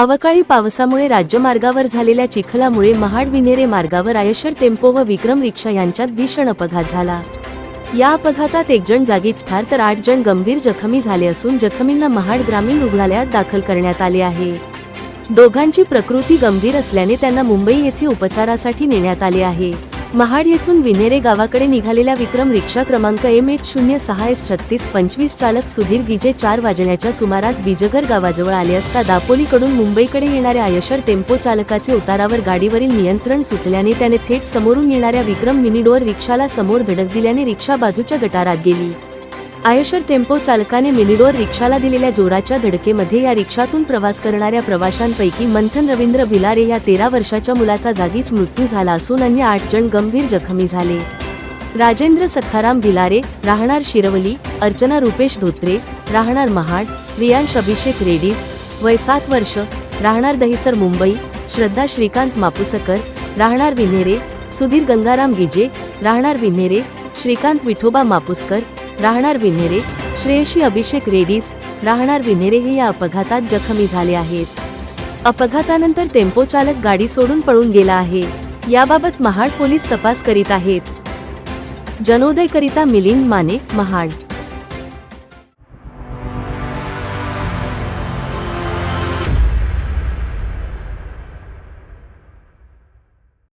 अवकाळी पावसामुळे राज्यमार्गावर झालेल्या चिखलामुळे महाड विनेरे मार्गावर आयशर टेम्पो व विक्रम रिक्षा यांच्यात भीषण अपघात झाला. या अपघातात एक जण जागीच ठार तर आठ जण गंभीर जखमी झाले असून जखमींना महाड ग्रामीण रुग्णालयात दाखल करण्यात आले आहे. दोघांची प्रकृती गंभीर असल्याने त्यांना मुंबई येथे उपचारासाठी नेण्यात आले आहे. महाड येथून विनेरे गावाकडे निघालेल्या विक्रम रिक्षा क्रमांक एम एच शून्य सहा एस छत्तीस पंचवीस चालक सुधीर गिजे चार वाजण्याच्या सुमारास बिजगर गावाजवळ आले असता दापोलीकडून मुंबईकडे येणाऱ्या आयशर टेम्पो चालकाचे उतारावर गाडीवरील नियंत्रण सुटल्याने त्याने थेट समोरून येणाऱ्या विक्रम मिनिडोअर रिक्षाला समोर धडक दिल्याने रिक्षा बाजूच्या गटारात गेली. आयशर टेम्पो चालकाने मिनिडोर रिक्षाला दिलेल्या जोराच्या धडकेमध्ये या रिक्षातून प्रवास करणाऱ्या प्रवाशांपैकी मंथन रवींद्र भिलारे या तेरा वर्षाच्या मुलाचा जागीच मृत्यू झाला असून अन्य आठ जण गंभीर जखमी झाले. राजेंद्र सखाराम भिलारे राहणार शिरवली अर्चना रुपेश धोत्रे राहणार महाड रियांश अभिषेक रेडीज वय सात वर्ष राहणार दहिसर मुंबई श्रद्धा श्रीकांत मापुसकर राहणार विन्हेरे सुधीर गंगाराम गिजे राहणार विन्हेरे श्रीकांत विठोबा मापुसकर राहणार विन्हेरे श्रेयशी अभिषेक रेडीज राहणार विन्हेरे हे या अपघातात जखमी झाले आहेत. अपघातानंतर टेम्पो चालक गाडी सोडून पळून गेला आहे. याबाबत महाड पोलीस तपास करीत आहेत. जनोदयकरिता मिलिंद माने महाड.